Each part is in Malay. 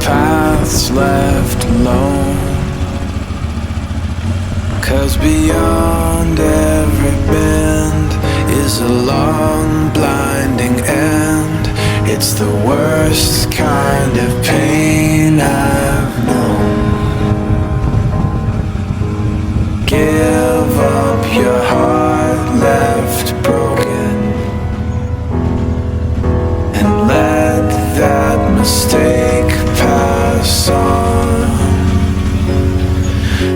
paths left alone. Cause beyond every bend is a long blinding end. It's the worst kind of pain I've known. Give up your heart mistake pass on.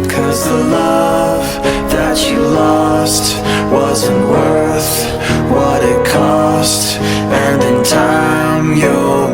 Cause the love that you lost wasn't worth what it cost, and in time you'll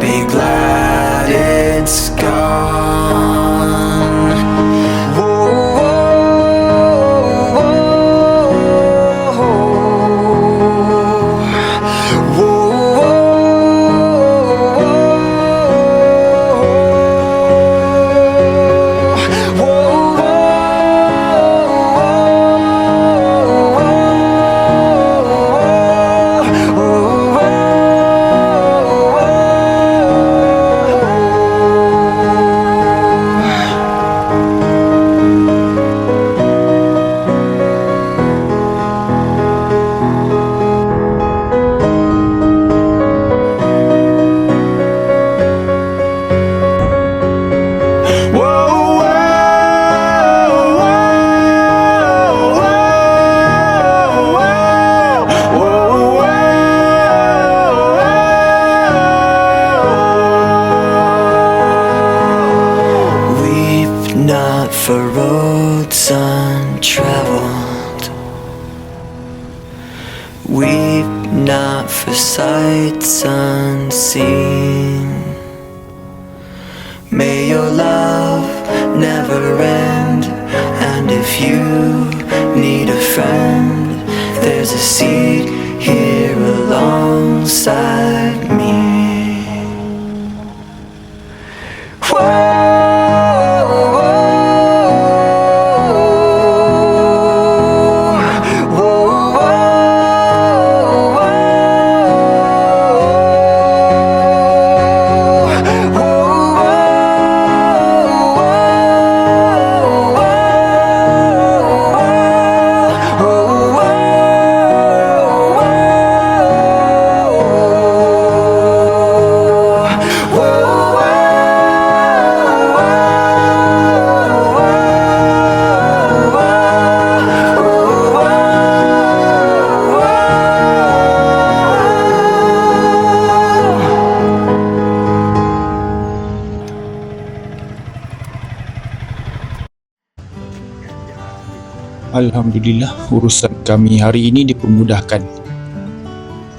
Alhamdulillah urusan kami hari ini dipermudahkan.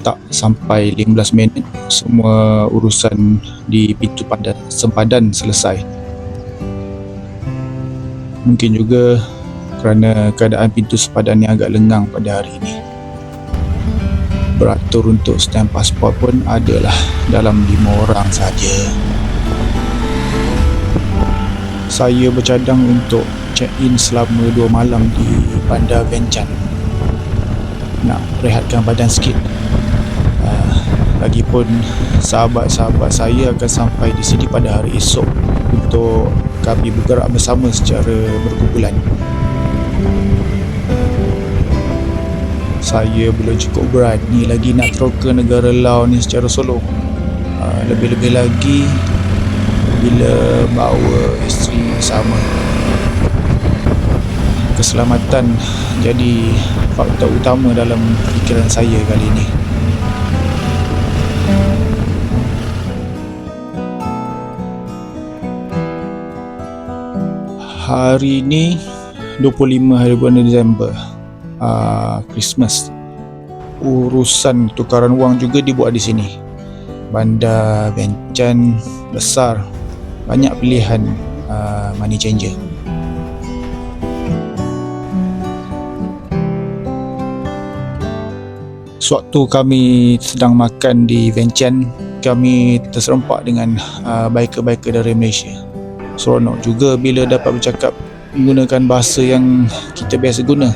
Tak sampai 15 minit semua urusan di pintu padan sempadan selesai. Mungkin juga kerana keadaan pintu sempadan yang agak lengang pada hari ini. Beratur untuk stamp pasport pun adalah dalam lima orang saja. Saya bercadang untuk check-in selama dua malam di Bandar Vencan. Nak rehatkan badan sikit. Uh, lagipun sahabat-sahabat saya akan sampai di sini pada hari esok untuk kami bergerak bersama secara berkumpulan. Saya belum cukup berani lagi nak teroka negara Laos ni secara solo. Uh, lebih-lebih lagi bila bawa isteri bersama keselamatan jadi faktor utama dalam fikiran saya kali ini. Hari ini 25 hari bulan Disember uh, Christmas. Urusan tukaran wang juga dibuat di sini. Bandar Vencan besar. Banyak pilihan uh, money changer Sewaktu kami sedang makan di Vencan, kami terserempak dengan uh, biker-biker dari Malaysia. Seronok juga bila dapat bercakap menggunakan bahasa yang kita biasa guna.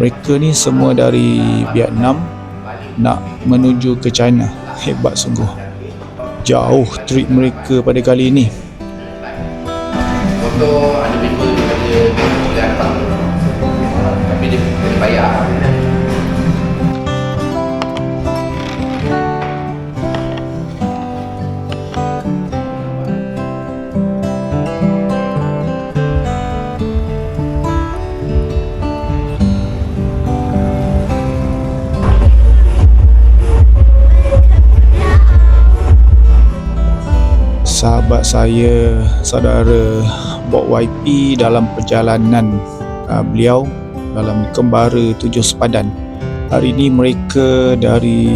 Mereka ni semua dari Vietnam nak menuju ke China. Hebat sungguh. Jauh trip mereka pada kali ini. contoh ada sahabat saya saudara Bob YP dalam perjalanan uh, beliau dalam kembara tujuh sepadan. Hari ini mereka dari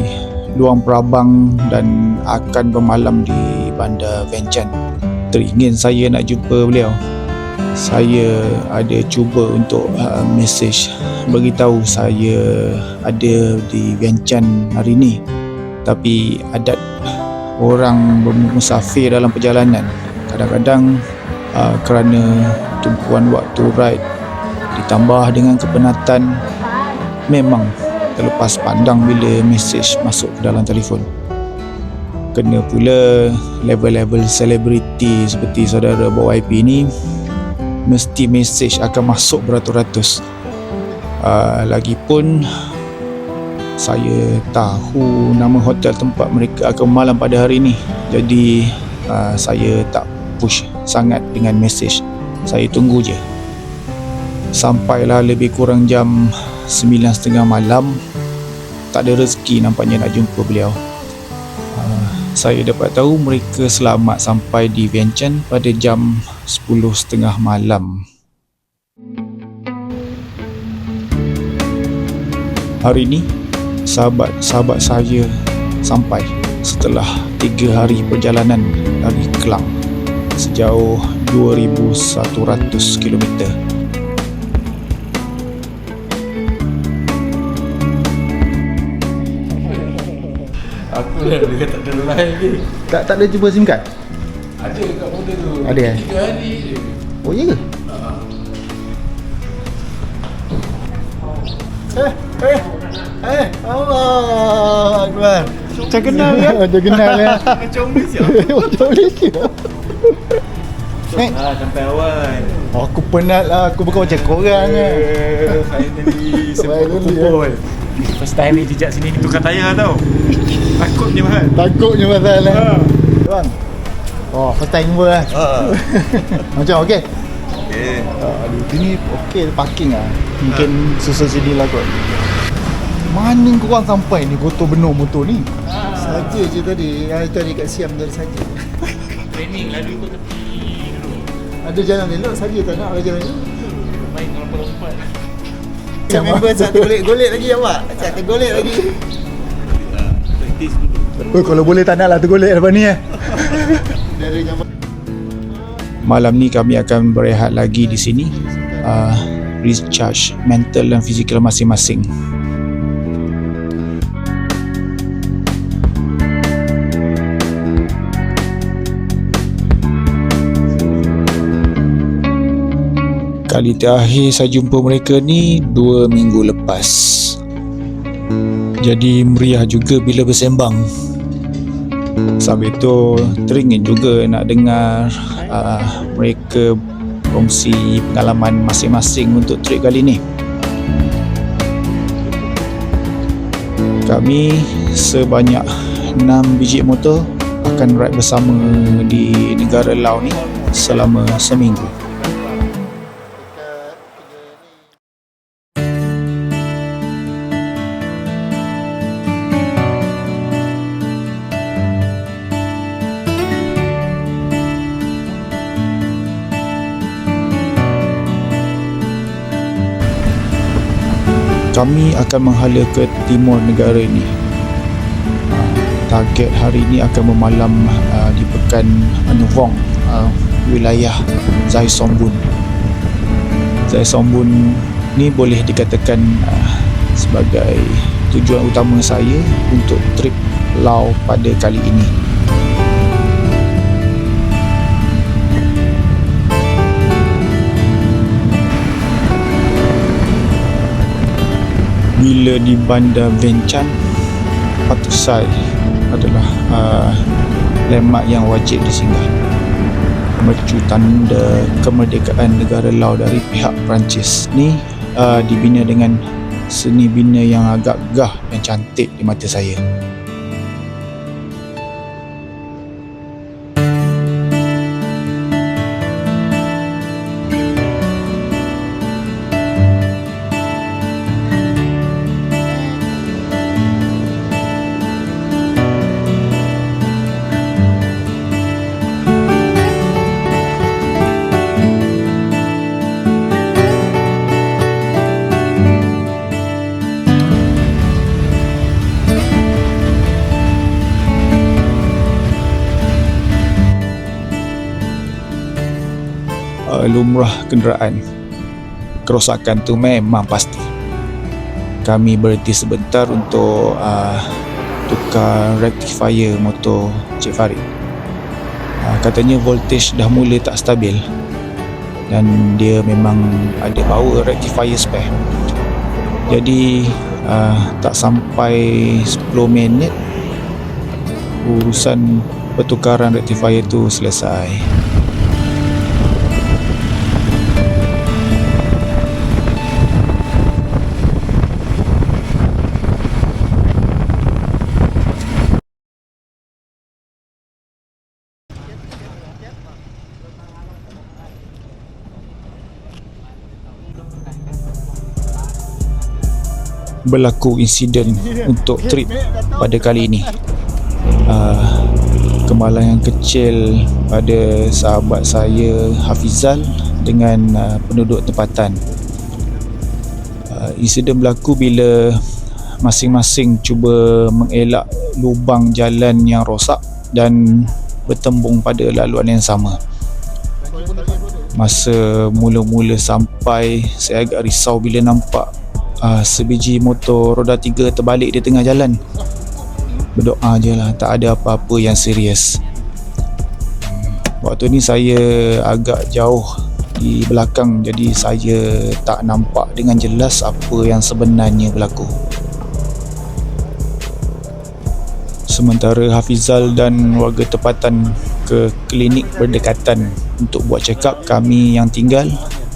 Luang Prabang dan akan bermalam di Bandar Vientiane teringin saya nak jumpa beliau. Saya ada cuba untuk uh, message beritahu saya ada di Vientiane hari ini. Tapi adat orang bermusafir dalam perjalanan. Kadang-kadang uh, kerana tumpuan waktu ride ditambah dengan kepenatan memang terlepas pandang bila mesej masuk ke dalam telefon. Kena pula level-level selebriti seperti saudara Bob YP ni mesti mesej akan masuk beratus-ratus. Uh, lagipun saya tahu nama hotel tempat mereka akan malam pada hari ini. Jadi uh, saya tak push sangat dengan mesej. Saya tunggu je. Sampailah lebih kurang jam 9.30 malam. Tak ada rezeki nampaknya nak jumpa beliau. Uh, saya dapat tahu mereka selamat sampai di Vientiane pada jam 10.30 malam. Hari ini sahabat-sahabat saya sampai setelah tiga hari perjalanan dari Kelang sejauh 2100 km. aku dah dia tak ada lain lagi Tak tak ada cuba SIM card? ada kat model tu Ada, eh? tiga hari je Oh iya ke? Eh, eh, eh, Allah Akbar. Macam kenal ya? Macam kenal ya macam Malaysia Macam Malaysia Eh, ah sampai awal. Aku penat lah, aku bukan macam korang kan finally Finally, kumpul first time ni jejak sini ni tukar tayar tau. Takutnya mahal Takutnya pasal lah. Bang. Oh, first time jumpa lah. Macam okey? okay. Ah, Aduh, sini okey parking lah. Mungkin susun sini lah kot Mana korang sampai ni kotor benar motor ni? Saja je tadi, ah, tadi kat Siam tadi saja. Training lalu kau tepi dulu. Ada jalan elok saja tak nak ada jalan elok? Main kalau perempuan Macam member satu golek-golek lagi awak. Satu golek lagi. Dulu. Oh, kalau boleh tak nak lah tergolek lepas ni eh? Dari Malam ni kami akan berehat lagi di sini. Uh, Recharge mental dan fizikal masing-masing Kali terakhir saya jumpa mereka ni dua minggu lepas Jadi meriah juga bila bersembang Sambil tu teringin juga nak dengar uh, mereka kongsi pengalaman masing-masing untuk trip kali ni. Kami sebanyak 6 biji motor akan ride bersama di negara Laos ni selama seminggu. Kami akan menghala ke timur negara ini. Target hari ini akan bermalam uh, di Pekan Anuvong, uh, wilayah Zai Sombun. Zai Sombun ni boleh dikatakan uh, sebagai tujuan utama saya untuk trip Laos pada kali ini. Bila di bandar Vientiane Patusai adalah uh, landmark yang wajib disinggah mercu tanda kemerdekaan negara Laos dari pihak Perancis ni uh, dibina dengan seni bina yang agak gah dan cantik di mata saya. Lumrah kenderaan. Kerosakan tu memang pasti. Kami berhenti sebentar untuk uh, tukar rectifier motor Cik Farid. Uh, katanya voltage dah mula tak stabil dan dia memang ada power rectifier spare. Jadi uh, tak sampai 10 minit urusan pertukaran rectifier tu selesai berlaku insiden untuk trip pada kali ini. Uh, kemalangan kecil pada sahabat saya Hafizal dengan uh, penduduk tempatan. Uh, insiden berlaku bila masing-masing cuba mengelak lubang jalan yang rosak dan bertembung pada laluan yang sama. Masa mula-mula sampai saya agak risau bila nampak uh, sebiji motor roda tiga terbalik di tengah jalan. Berdoa je lah tak ada apa-apa yang serius. Waktu ni saya agak jauh di belakang jadi saya tak nampak dengan jelas apa yang sebenarnya berlaku. Sementara Hafizal dan warga tempatan ke klinik berdekatan untuk buat check up kami yang tinggal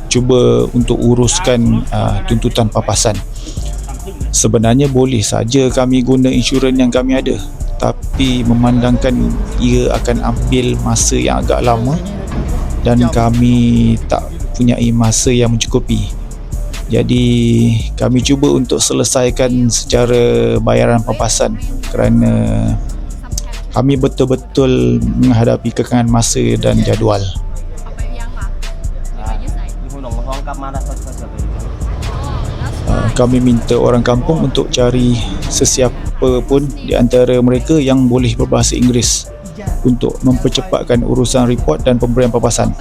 cuba untuk uruskan uh, tuntutan papasan. Sebenarnya boleh saja kami guna insurans yang kami ada tapi memandangkan ia akan ambil masa yang agak lama dan kami tak punya masa yang mencukupi. Jadi kami cuba untuk selesaikan secara bayaran papasan kerana kami betul-betul menghadapi kekangan masa dan jadual. Uh, kami minta orang kampung untuk cari sesiapa pun di antara mereka yang boleh berbahasa Inggeris untuk mempercepatkan urusan report dan pemberian papasan.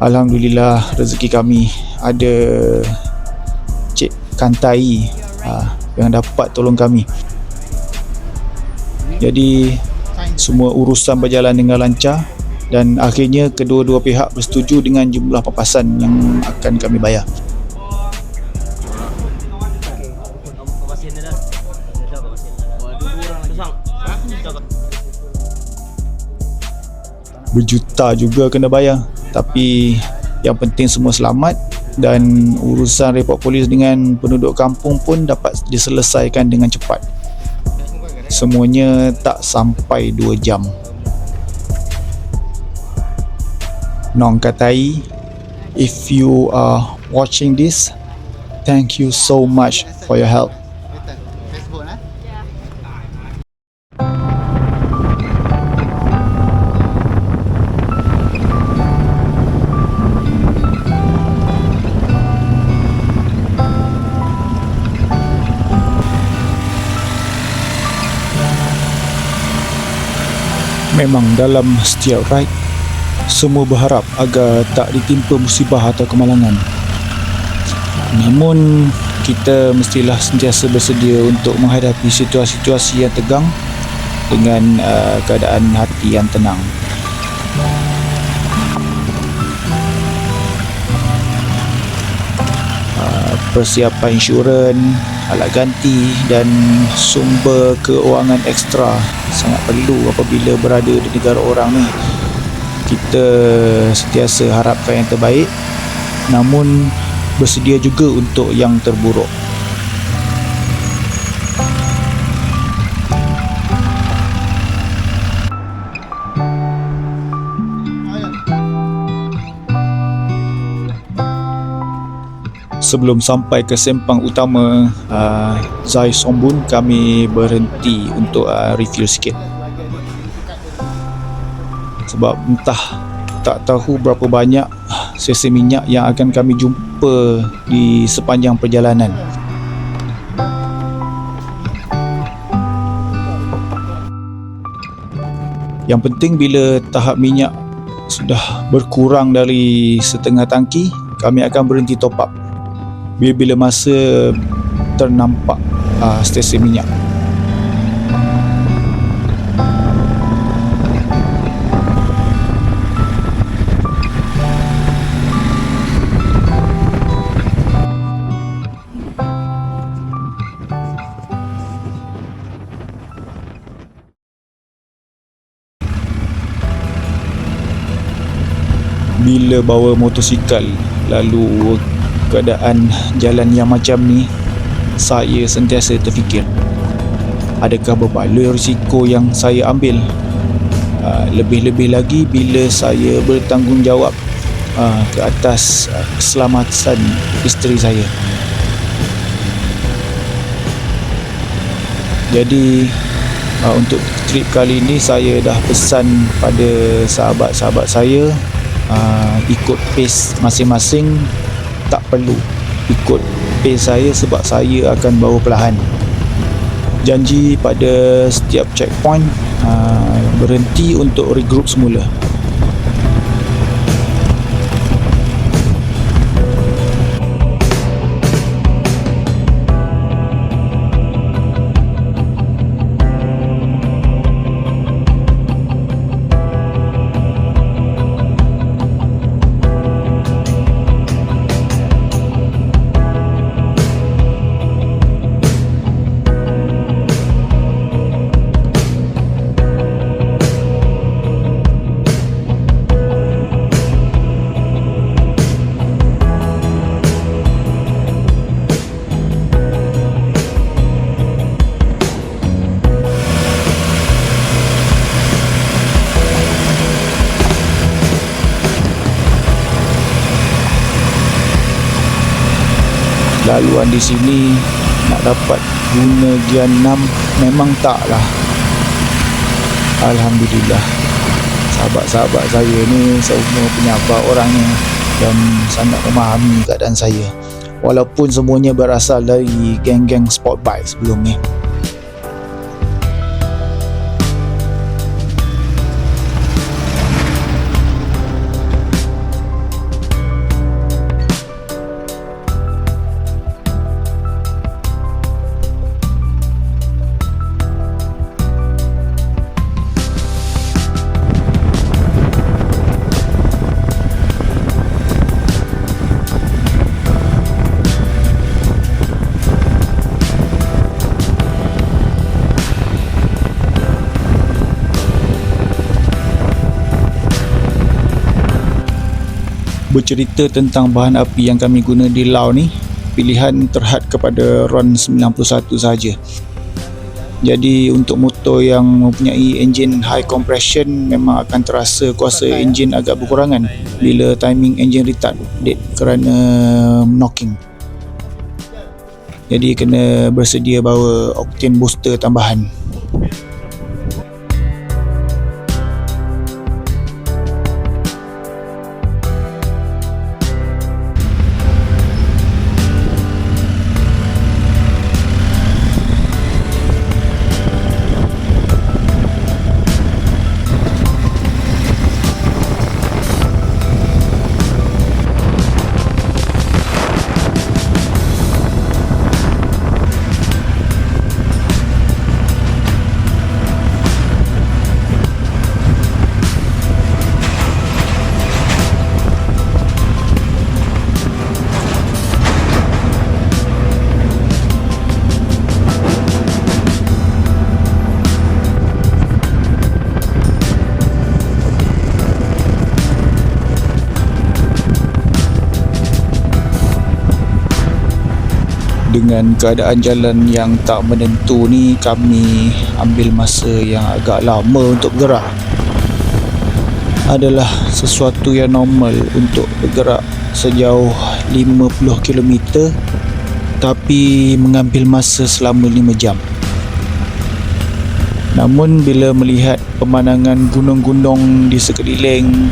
Alhamdulillah rezeki kami ada Cik Kantai uh, yang dapat tolong kami. Jadi semua urusan berjalan dengan lancar dan akhirnya kedua-dua pihak bersetuju dengan jumlah papasan yang akan kami bayar. Berjuta juga kena bayar tapi yang penting semua selamat dan urusan report polis dengan penduduk kampung pun dapat diselesaikan dengan cepat. Semuanya tak sampai 2 jam. Nong katai, if you are watching this, thank you so much for your help. Memang dalam setiap ride semua berharap agar tak ditimpa musibah atau kemalangan. Namun kita mestilah sentiasa bersedia untuk menghadapi situasi-situasi yang tegang dengan uh, keadaan hati yang tenang. Uh, persiapan insurans, alat ganti dan sumber keuangan ekstra sangat perlu apabila berada di negara orang ni kita sentiasa harapkan yang terbaik namun bersedia juga untuk yang terburuk. Sebelum sampai ke sempang utama uh, Zai Sombun kami berhenti untuk uh, refill sikit sebab entah tak tahu berapa banyak sesi minyak yang akan kami jumpa di sepanjang perjalanan. Yang penting bila tahap minyak sudah berkurang dari setengah tangki kami akan berhenti top up. Bila-bila masa ternampak uh, stesen minyak bila bawa motosikal lalu keadaan jalan yang macam ni saya sentiasa terfikir adakah berbaloi risiko yang saya ambil? Uh, lebih-lebih lagi bila saya bertanggungjawab uh, ke atas keselamatan isteri saya. Jadi uh, untuk trip kali ini saya dah pesan pada sahabat-sahabat saya uh, ikut pace masing-masing tak perlu ikut pace saya sebab saya akan bawa perlahan. Janji pada setiap checkpoint uh, berhenti untuk regroup semula sini nak dapat guna gear 6 memang taklah. Alhamdulillah. Sahabat-sahabat saya ni semua penyabar orangnya dan sangat memahami keadaan saya. Walaupun semuanya berasal dari geng-geng sport bike sebelum ni bercerita tentang bahan api yang kami guna di Laos ni pilihan terhad kepada RON 91 saja jadi untuk motor yang mempunyai enjin high compression memang akan terasa kuasa enjin agak berkurangan bila timing enjin retard dead kerana knocking. Jadi kena bersedia bawa octane booster tambahan dengan keadaan jalan yang tak menentu ni kami ambil masa yang agak lama untuk bergerak. Adalah sesuatu yang normal untuk bergerak sejauh 50 km tapi mengambil masa selama 5 jam. Namun bila melihat pemandangan gunung-gunung di sekeliling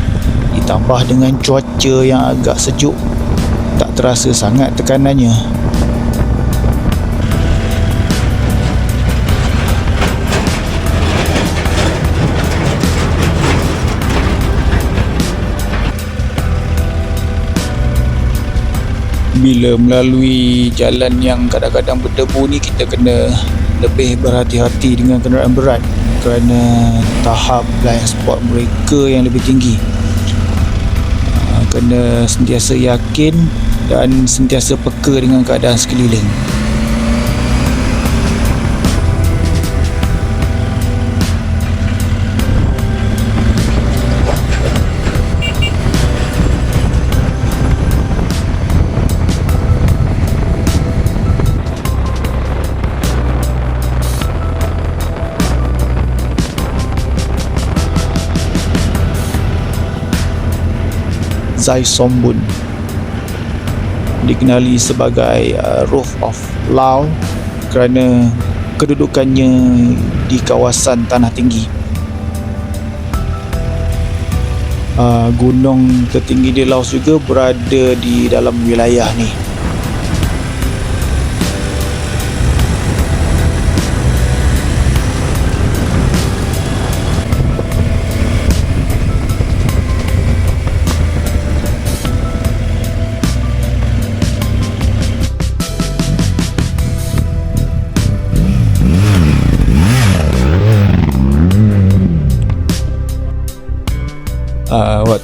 ditambah dengan cuaca yang agak sejuk tak terasa sangat tekanannya bila melalui jalan yang kadang-kadang berdebu ni kita kena lebih berhati-hati dengan kenderaan berat kerana tahap blind spot mereka yang lebih tinggi. Ah, kena sentiasa yakin dan sentiasa peka dengan keadaan sekeliling Zai Sombun dikenali sebagai uh, Roof of Lao kerana kedudukannya di kawasan tanah tinggi. Uh, gunung tertinggi di Laos juga berada di dalam wilayah ni.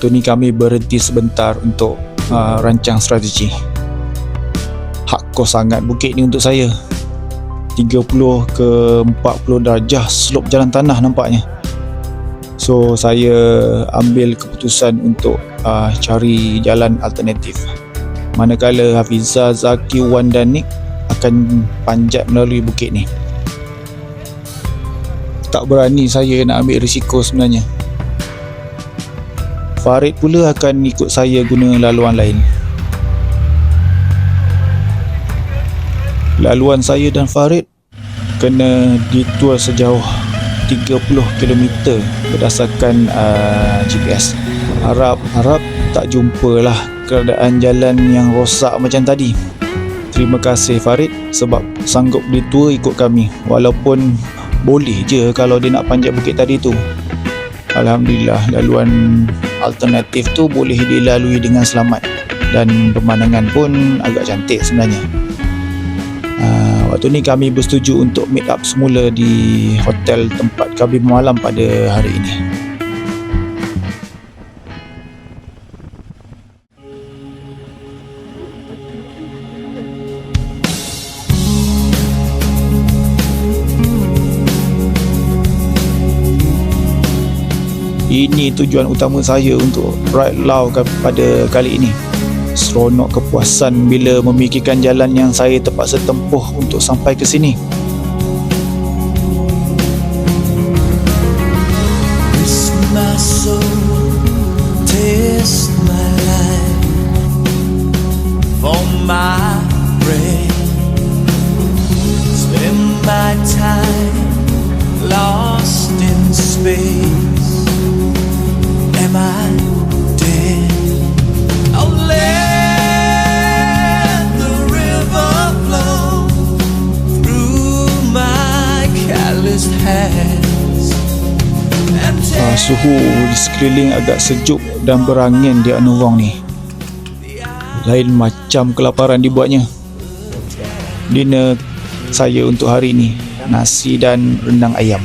Waktu ni kami berhenti sebentar untuk uh, rancang strategi. Hardcore sangat bukit ni untuk saya. 30 ke 40 darjah slope jalan tanah nampaknya. So saya ambil keputusan untuk uh, cari jalan alternatif. Manakala Hafiza, Zaki, Wan dan Nick akan panjat melalui bukit ni. Tak berani saya nak ambil risiko sebenarnya Farid pula akan ikut saya guna laluan lain. Laluan saya dan Farid kena detour sejauh 30 km berdasarkan uh, GPS. Harap harap tak jumpalah keadaan jalan yang rosak macam tadi. Terima kasih Farid sebab sanggup detour ikut kami walaupun boleh je kalau dia nak panjat bukit tadi tu. Alhamdulillah laluan alternatif tu boleh dilalui dengan selamat dan pemandangan pun agak cantik sebenarnya. Uh, waktu ni kami bersetuju untuk meet up semula di hotel tempat kami bermalam pada hari ini. Ini tujuan utama saya untuk Ride Lao ke- pada kali ini. Seronok kepuasan bila memikirkan jalan yang saya terpaksa tempuh untuk sampai ke sini. sekeliling agak sejuk dan berangin di Anuwang ni. Lain macam kelaparan dibuatnya. Dinner saya untuk hari ni nasi dan rendang ayam.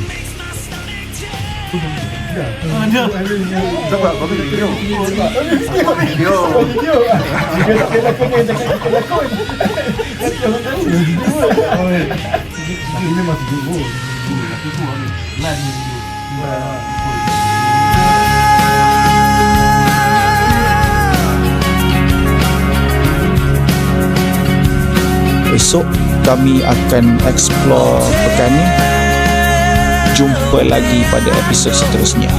Yeah. Esok kami akan explore pekan ni. Jumpa lagi pada episod seterusnya.